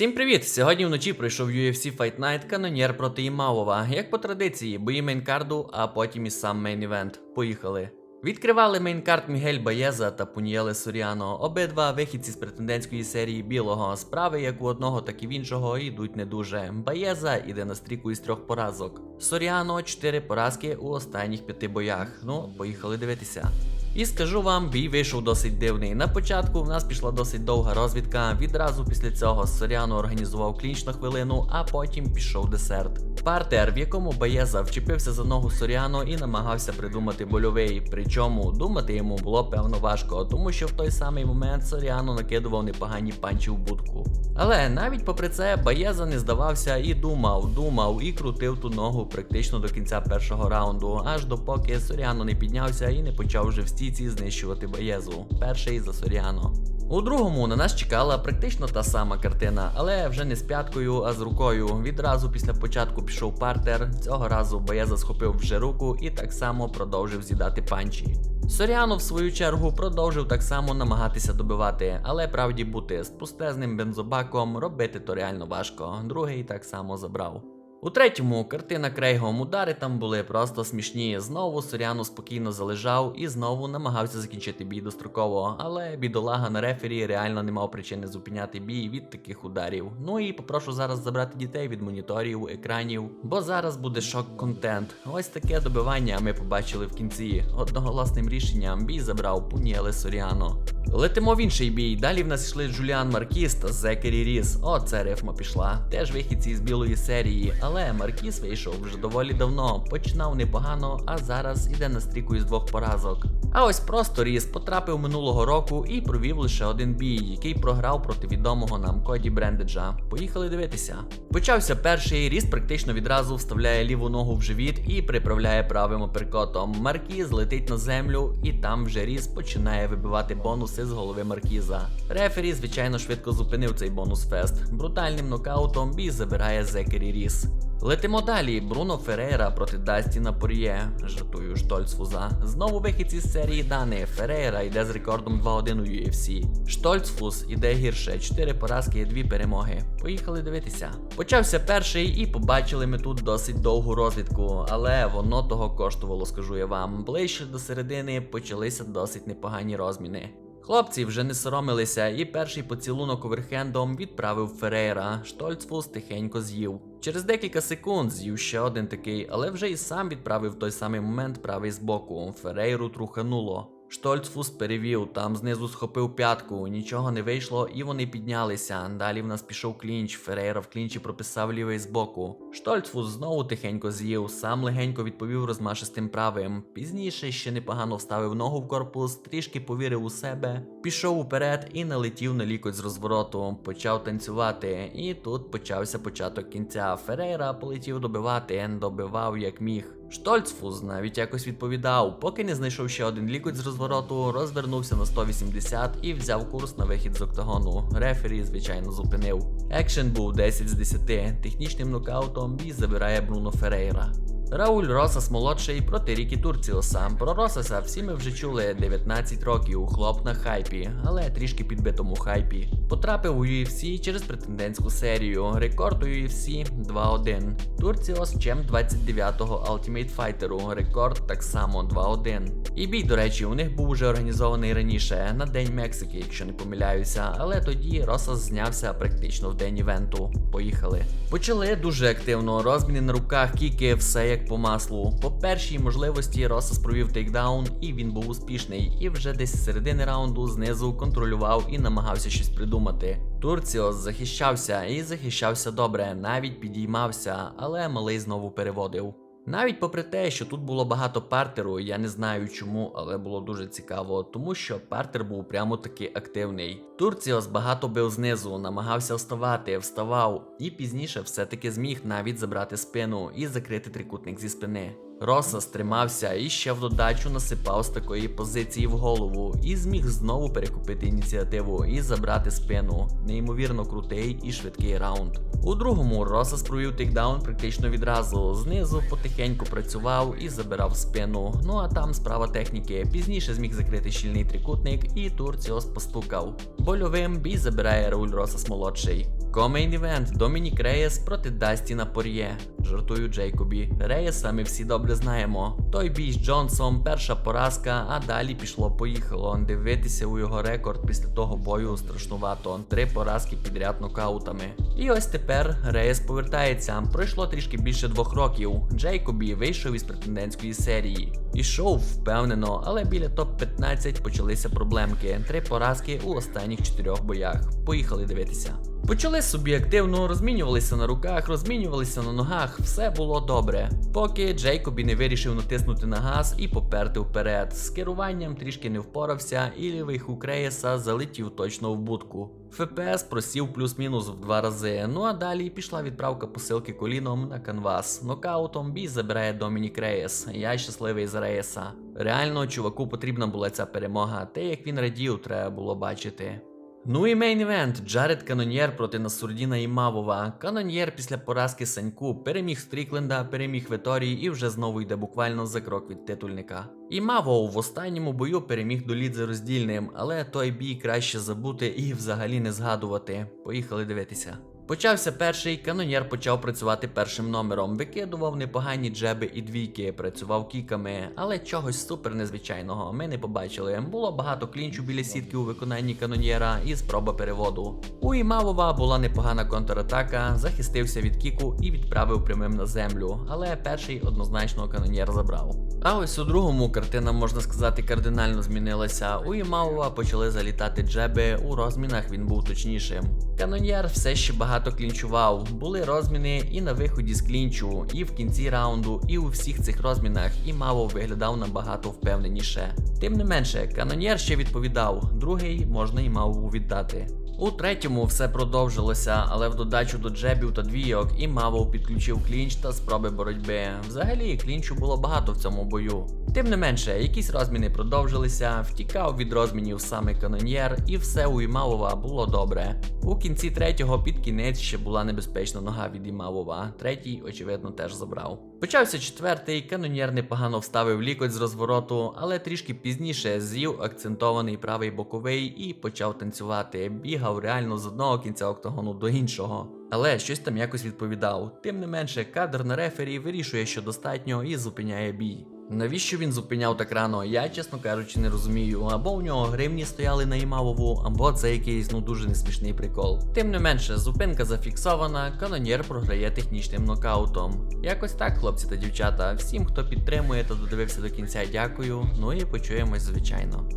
Всім привіт! Сьогодні вночі пройшов UFC Fight Night канонєр проти Імавова. Як по традиції, бої мейнкарду, а потім і сам мейн-івент. Поїхали. Відкривали мейнкард Мігель Баєза та Пунієле Соріано. Обидва вихідці з претендентської серії білого. Справи як у одного, так і в іншого йдуть не дуже. Баєза іде на стріку із трьох поразок. Соріано 4 поразки у останніх п'яти боях. Ну, поїхали дивитися. І скажу вам, бій вийшов досить дивний. На початку в нас пішла досить довга розвідка. Відразу після цього Соряно організував клінч на хвилину, а потім пішов десерт. Партер, в якому Баєза вчепився за ногу Соряно і намагався придумати больовий. Причому думати йому було певно важко, тому що в той самий момент Соряно накидував непогані панчі в будку. Але навіть попри це, Баєза не здавався і думав, думав і крутив ту ногу практично до кінця першого раунду, аж допоки Соряно не піднявся і не почав вже в стійці знищувати Баєзу. Перший за Соряно. У другому на нас чекала практично та сама картина, але вже не з п'яткою, а з рукою. Відразу після початку пішов партер. Цього разу Баєза схопив вже руку і так само продовжив з'їдати панчі. Соряно, в свою чергу, продовжив так само намагатися добивати, але правді бути з пустезним бензобаком робити то реально важко. Другий так само забрав. У третьому картина Крейгом удари там були просто смішні. Знову Соряно спокійно залежав і знову намагався закінчити бій достроково, але бідолага на рефері реально не мав причини зупиняти бій від таких ударів. Ну і попрошу зараз забрати дітей від моніторів, екранів, бо зараз буде шок-контент. Ось таке добивання ми побачили в кінці. Одноголосним рішенням бій забрав Пуніеле Соріано. Летимо в інший бій. Далі в нас йшли Джуліан Маркіс та Зекері Ріс. О, це рифма пішла. Теж вихідці з білої серії. Але Маркіс вийшов вже доволі давно. Починав непогано, а зараз іде на стріку із двох поразок. А ось просто Ріс потрапив минулого року і провів лише один бій, який програв проти відомого нам Коді Брендеджа. Поїхали дивитися. Почався перший Ріс практично відразу вставляє ліву ногу в живіт і приправляє правим оперкотом. Маркіз летить на землю, і там вже Ріс починає вибивати бонуси з голови Маркіза. Рефері, звичайно, швидко зупинив цей бонус фест. Брутальним нокаутом бій забирає Зекері Ріс. Летимо далі. Бруно Ферейра проти Дастіна Пор'є. Жартую Штольцфуза. Знову вихідці з серії Дани. Ферейра йде з рекордом 2-1 у UFC. Штольцфуз іде гірше. 4 поразки і 2 перемоги. Поїхали дивитися. Почався перший і побачили ми тут досить довгу розвідку, але воно того коштувало, скажу я вам. Ближче до середини почалися досить непогані розміни. Хлопці вже не соромилися, і перший поцілунок оверхендом відправив Ферейра. Штольцфус тихенько з'їв. Через декілька секунд з'їв ще один такий, але вже і сам відправив той самий момент правий збоку. Ферейру трухануло. Штольцфус перевів, там знизу схопив п'ятку, нічого не вийшло, і вони піднялися. Далі в нас пішов клінч. Ферейра в клінчі прописав лівий збоку. Штольцфус знову тихенько з'їв, сам легенько відповів розмашистим правим. Пізніше ще непогано вставив ногу в корпус, трішки повірив у себе, пішов уперед і налетів на лікоть з розвороту. Почав танцювати, і тут почався початок кінця. Ферейра полетів добивати, добивав як міг. Штольцфуз навіть якось відповідав, поки не знайшов ще один лікоть з розвороту, розвернувся на 180 і взяв курс на вихід з октагону. Рефері, звичайно, зупинив. Екшен був 10 з 10. Технічним нокаутом бій забирає Бруно Ферейра. Рауль Росас молодший проти Рікі Турціоса. Про Росаса всі ми вже чули 19 років, хлоп на хайпі, але трішки підбитому хайпі. Потрапив у UFC через претендентську серію. Рекорд у UFC 2-1. Турціос чем 29-го Ultimate Fighter. Рекорд так само 2-1. І бій, до речі, у них був уже організований раніше на День Мексики, якщо не помиляюся. Але тоді Росас знявся практично в день івенту. Поїхали. Почали дуже активно. Розміни на руках, кіки, все як по маслу. По першій можливості Росас провів тейкдаун, і він був успішний. І вже десь з середини раунду знизу контролював і намагався щось придумати. Турціос захищався і захищався добре, навіть підіймався, але малий знову переводив. Навіть попри те, що тут було багато партеру, я не знаю чому, але було дуже цікаво, тому що партер був прямо таки активний. Турціос багато бив знизу, намагався вставати, вставав, і пізніше все-таки зміг навіть забрати спину і закрити трикутник зі спини. Роса стримався і ще в додачу насипав з такої позиції в голову і зміг знову перекупити ініціативу і забрати спину. Неймовірно крутий і швидкий раунд. У другому Росас провів тейкдаун практично відразу. Знизу потихеньку працював і забирав спину. Ну а там справа техніки. Пізніше зміг закрити щільний трикутник, і Турціос постукав. Больовим бій забирає Рауль Росас молодший. Комейн івент Домінік Реєс проти Дастіна Пор'є. Жартую Джейкобі. Реєса ми всі добре знаємо. Той бій з Джонсом, перша поразка, а далі пішло-поїхало. Дивитися у його рекорд після того бою страшнувато. Три поразки підряд нокаутами. І ось тепер Реєс повертається. Пройшло трішки більше двох років. Джейкобі вийшов із претендентської серії. Ішов впевнено, але біля топ-15 почалися проблемки. Три поразки у останніх чотирьох боях. Поїхали дивитися. Почали собі активно, розмінювалися на руках, розмінювалися на ногах, все було добре. Поки Джейкобі не вирішив натиснути на газ і поперти вперед. З керуванням трішки не впорався, і лівий хук Реєса залетів точно в будку. ФПС просів плюс-мінус в два рази. Ну а далі пішла відправка посилки коліном на канвас. Нокаутом бій забирає Домінік Реєс. Я щасливий за Реєса. Реально, чуваку потрібна була ця перемога. Те, як він радів, треба було бачити. Ну і мейн івент Джаред Каноньєр проти Насурдіна Імавова. Каноньєр після поразки Саньку переміг Стрікленда, переміг Виторії і вже знову йде буквально за крок від титульника. Імавов в останньому бою переміг до лідзи роздільним, але той бій краще забути і взагалі не згадувати. Поїхали дивитися. Почався перший, каноньєр почав працювати першим номером, викидував непогані джеби і двійки, працював кіками, але чогось супер незвичайного ми не побачили. Було багато клінчу біля сітки у виконанні каноньєра і спроба переводу. У Імавова була непогана контратака, захистився від кіку і відправив прямим на землю, але перший однозначно каноньєр забрав. А ось у другому картина, можна сказати, кардинально змінилася. У Імавова почали залітати джеби, у розмінах він був точнішим. Каноньєр все ще багато клінчував. Були розміни і на виході з клінчу, і в кінці раунду, і у всіх цих розмінах Імавов виглядав набагато впевненіше. Тим не менше, каноньєр ще відповідав, другий можна Імавову віддати. У третьому все продовжилося, але в додачу до джебів та двійок і Мавов підключив клінч та спроби боротьби. Взагалі, клінчу було багато в цьому бою. Тим не менше, якісь розміни продовжилися, втікав від розмінів саме каноньєр, і все у Імавова було добре. У кінці третього під кінець ще була небезпечна нога від Імавова. Третій, очевидно, теж забрав. Почався четвертий, каноньєр непогано вставив лікоть з розвороту, але трішки пізніше з'їв акцентований правий боковий і почав танцювати. Бігав реально з одного кінця октагону до іншого. Але щось там якось відповідав. Тим не менше, кадр на рефері вирішує, що достатньо, і зупиняє бій. Навіщо він зупиняв так рано? Я, чесно кажучи, не розумію. Або у нього гривні стояли на Імавову, або це якийсь ну дуже несмішний прикол. Тим не менше, зупинка зафіксована, канонір програє технічним нокаутом. Якось так, хлопці та дівчата. Всім, хто підтримує та додивився до кінця, дякую. Ну і почуємось, звичайно.